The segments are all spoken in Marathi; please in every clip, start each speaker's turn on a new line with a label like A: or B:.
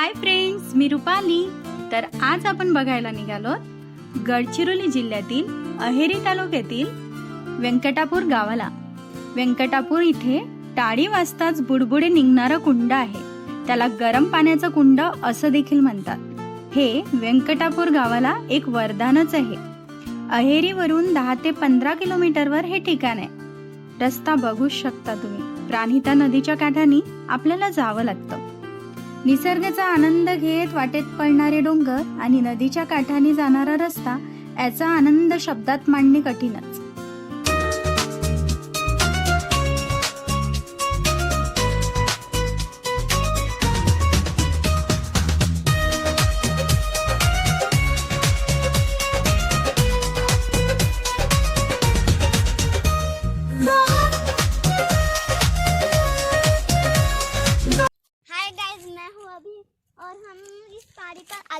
A: हाय फ्रेंड्स मी रुपाली. तर आज आपण बघायला निघालो गडचिरोली जिल्ह्यातील अहेरी तालुक्यातील व्यंकटापूर गावाला. व्यंकटापूर इथे टाळी वाजताच बुडबुडे निघणारा कुंड आहे. त्याला गरम पाण्याचा कुंड असं देखील म्हणतात. हे व्यंकटापूर गावाला एक वरदानच आहे. अहेरीवरून दहा ते पंधरा किलोमीटरवर हे ठिकाण आहे. रस्ता बघूच शकता तुम्ही. प्राणिता नदीच्या काठानी आपल्याला जावं लागतं. निसर्गाचा आनंद घेत वाटेत पडणारे डोंगर आणि नदीच्या काठाने जाणारा रस्ता याचा आनंद शब्दात मांडणे कठीणच.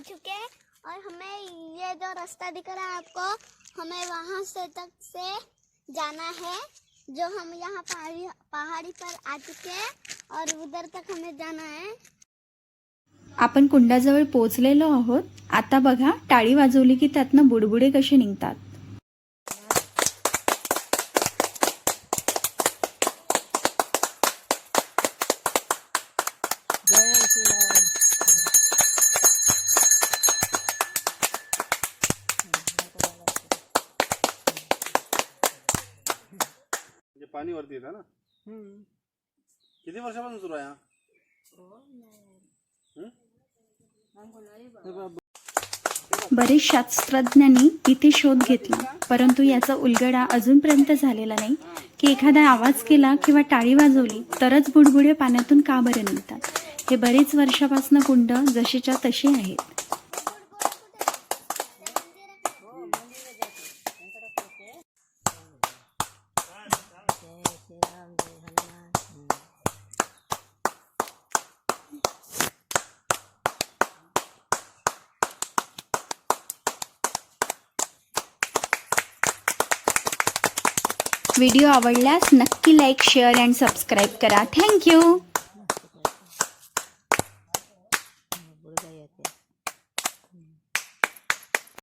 B: चुके हैं और हमें ये जो रास्ता दिख रहा है आपको हमें वहाँ से तक से जाना है जो हम यहाँ पहाड़ी पहाड़ी पर आ चुके हैं और उधर तक हमें जाना है।
A: आपण कुंडाजवळ पोहोचलेलो आहोत. आता बघा टाळी वाजवली की त्यातनं बुडबुडे कसे निघतात.
C: म्हणजे पाणी वरती येतं ना? किती वर्षापासून सुरू आहे हा?
A: बरेच शास्त्रज्ञांनी इथे शोध घेतला परंतु याचा उलगडा अजूनपर्यंत झालेला नाही. की एखादा आवाज केला किंवा टाळी वाजवली तरच बुडबुडे पाण्यातून का बरं निघतात? हे बरेच वर्षापासून कुंड जशीच्या तशी आहेत. व्हिडिओ आवडल्यास नक्की लाईक शेअर अँड सबस्क्राईब करा. Thank you